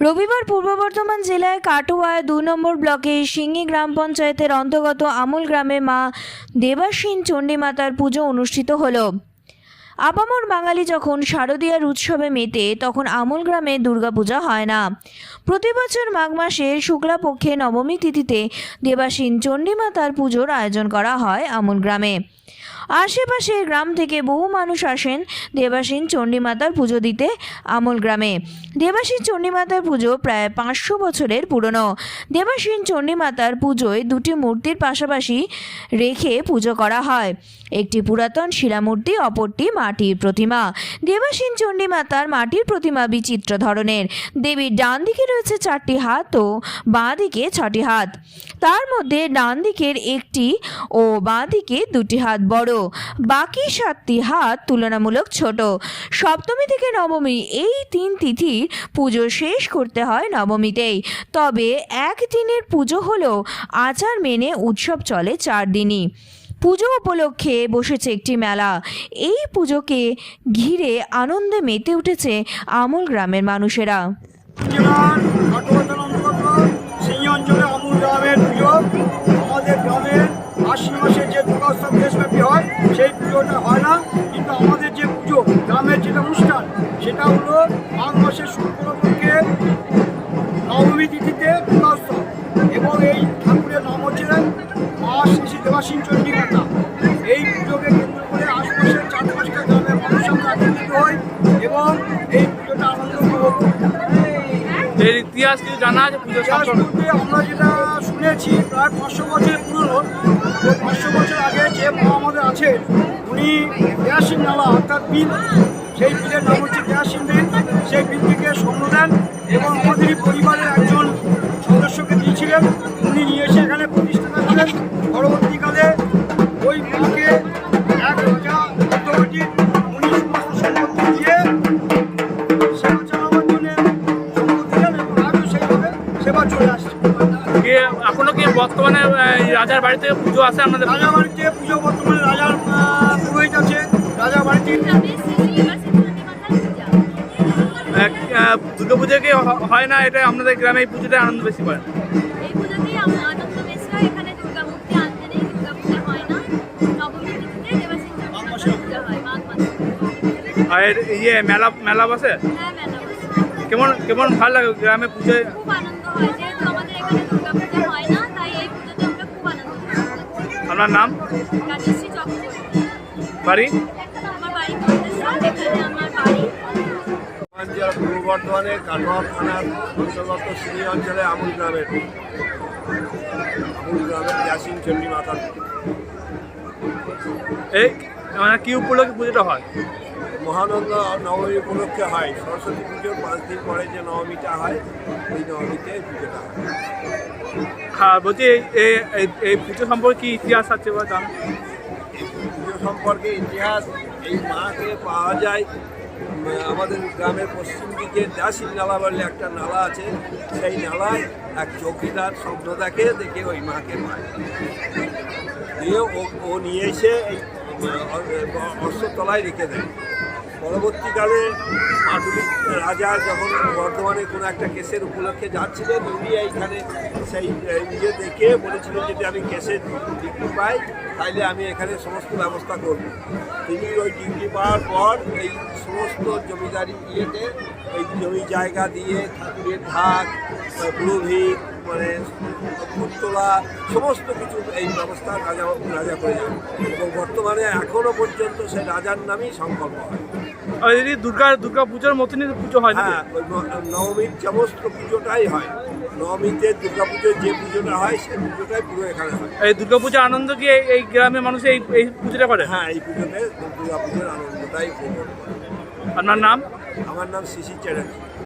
রবিবার পূর্ব বর্ধমান জেলায় কাটোয়া দু নম্বর ব্লকে সিঙ্গি গ্রাম পঞ্চায়েতের অন্তর্গত আমুল গ্রামে মা দেবাসীন চণ্ডীমাতার পুজো অনুষ্ঠিত হলো। আপামর বাঙালি যখন শারদীয়ার উৎসবে মেতে, তখন আমুল গ্রামে দুর্গাপূজা হয় না। প্রতি বছর মাঘ মাসের শুক্লাপক্ষে নবমী তিথিতে দেবাসীন চণ্ডীমাতার পুজোর আয়োজন করা হয় আমুল গ্রামে। আশেপাশের গ্রাম থেকে বহু মানুষ আসেন দেবাসীন চণ্ডীমাতার পুজো দিতে আমল গ্রামে। দেবাসীন চণ্ডীমাতার পুজো প্রায় পাঁচশো বছরের পুরনো। দেবাসীন চণ্ডীমাতার পুজোয় দুটি মূর্তির পাশাপাশি রেখে পুজো করা হয়। একটি পুরাতন শিলামূর্তি, অপরটি মাটির প্রতিমা। দেবাসীন চণ্ডীমাতার মাটির প্রতিমা বিচিত্র ধরনের। দেবীর ডান দিকে রয়েছে চারটি হাত ও বাঁ দিকে ছটি হাত। তার মধ্যে ডান দিকের একটি ও বাঁ দিকে দুটি হাত বড়। বাকি সাতটি হাত তুলনামূলক ছোট। সপ্তমী থেকে নবমী এই তিন তিথির পুজো শেষ করতে হয় নবমীতেই। তবে এক দিনের পুজো হলেও আচার মেনে উৎসব চলে চার দিনই। পুজো উপলক্ষে বসেছে একটি মেলা। এই পুজোকে ঘিরে আনন্দে মেতে উঠেছে আমল গ্রামের মানুষেরা। শ্রী দেবাসীন এই পুজোকে কেন্দ্র করে আশপাশের চার পাঁচটা গ্রামের মানুষ আমরা একত্রিত হই এবং এই পুজোটা আনন্দ উপভোগ করি। এর ইতিহাস কিছু জানা আছে পুজো সম্পর্কে? আমরা যেটা শুনেছি প্রায় পাঁচশো বছর পুরনো। পাঁচশো বছর আগে যে মা আমাদের আছে উনি দেয়াসিন নালা অর্থাৎ বিল। সেই বিলের নাম হচ্ছে দেয়াসিন বিল। এখনও কি বর্তমানে রাজার বাড়িতে পুজো আসে আপনাদের রাজা বাড়িতে পুজো বর্তমানে রাজার পুরোহিত আছে। রাজা বাড়িতে দুর্গা পুজো কি হয় না? এটা আপনাদের গ্রামে এই পুজোটা আনন্দ বেশি পায় হয়। হয় হয় আর এর ইয়ে মেলা মেলা বসে? হ্যাঁ মেলা বসে। কেমন কেমন ভালো লাগে গ্রামে পুজোয়? খুব আনন্দ হয়। যেহেতু আমাদের এখানে দুর্গা পূজা হয় না তাই এই পুজোতে আমরা খুব আনন্দ করি আপনার নাম? রাজশ্রী চক্রবর্তী বাড়ি? আমার বাড়ি এখানে আমার বাড়ি। জেলা পূর্ব বর্ধমানে কাটোয়া থানার অন্তর্গত সিঁড়ি অঞ্চলে আমুল গ্রামের আমুল গ্রামের ইয়াসিন চণ্ডী মাতার এই মানে কি উপলক্ষে পুজোটা হয়? মহানন্দ নবমী উপলক্ষে হয়। সরস্বতী পুজোর পাঁচ দিন পরে যে নবমীটা হয় ওই নবমীতে পুজোটা হয়। হ্যাঁ বলছি এই- পুজো সম্পর্কে কি ইতিহাস আছে বা জানো? এই পুজো সম্পর্কে ইতিহাস এই মাকে পাওয়া যায়। আমাদের গ্রামের পশ্চিম দিকে দাসিন নালা বলে একটা নালা আছে। সেই নালায় এক চৌকিদার স্বপ্ন দেখে দেখে ওই মাকে পায় দিয়ে ও ও নিয়ে এসে এই অশ্বতলায় রেখে দেয়। পরবর্তীকালে মাটুলি রাজা যখন বর্ধমানে কোনো একটা কেসের উপলক্ষে যাচ্ছিলেন উনি এইখানে সেই এ, ইয়ে দেখে বলেছিলেন যদি আমি কেসের ডিগ্রি পাই তাইলে আমি এখানে সমস্ত ব্যবস্থা করব। তিনি ওই ডিগ্রি পাওয়ার পর এই সমস্ত জমিদারি ইয়েতে এই জমি জায়গা দিয়ে ঠাকুরের ঢাক পুরোহিত মানে ফুটতলা সমস্ত কিছু এই ব্যবস্থা রাজা রাজা করে যান এবং বর্তমানে এখনও পর্যন্ত সে রাজার নামেই সংকল্প হয় যদি দুর্গা দুর্গা পুজোর মতনই পুজো হয় হ্যাঁ নবমীর সমস্ত পুজোটাই হয়। নবমীতে দুর্গা পুজোর যে পুজোটা হয় সেই পুজোটাই পুরো এখানে হয়। এই দুর্গা পুজোর আনন্দ কি এই- এই গ্রামের মানুষ এই এই পুজোটা করে? হ্যাঁ এই পুজোতে দুর্গা পুজোর আনন্দটাই উপভোগ করে। আপনার নাম? আমার নাম শিশির চ্যাটার্জি।